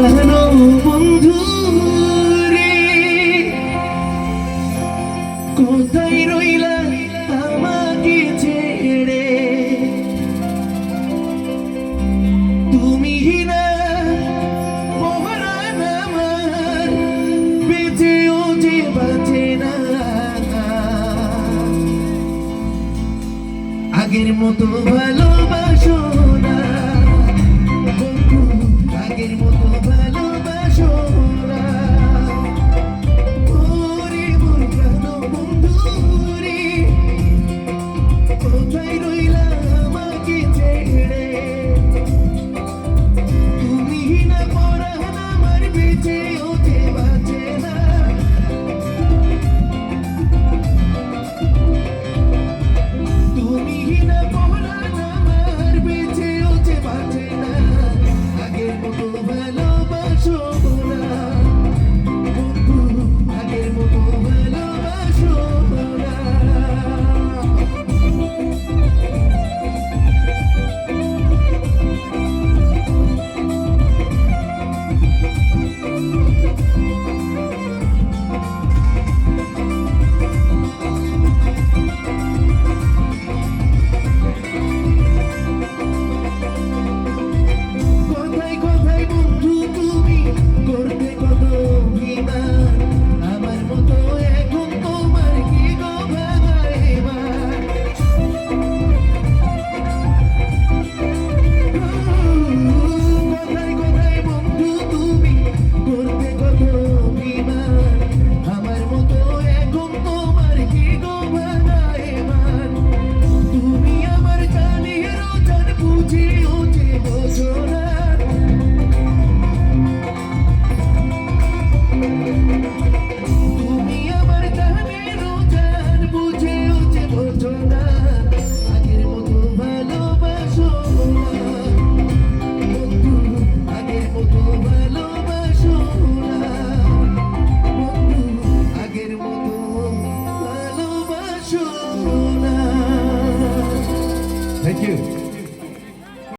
কেন বন্ধু রে। কোথায় রইলা আমাকে ছেড়ে? তুমি না মহারান আমার বেঁচেও যে বাঁচে না। আগের মতো ভালোবাসো না। you.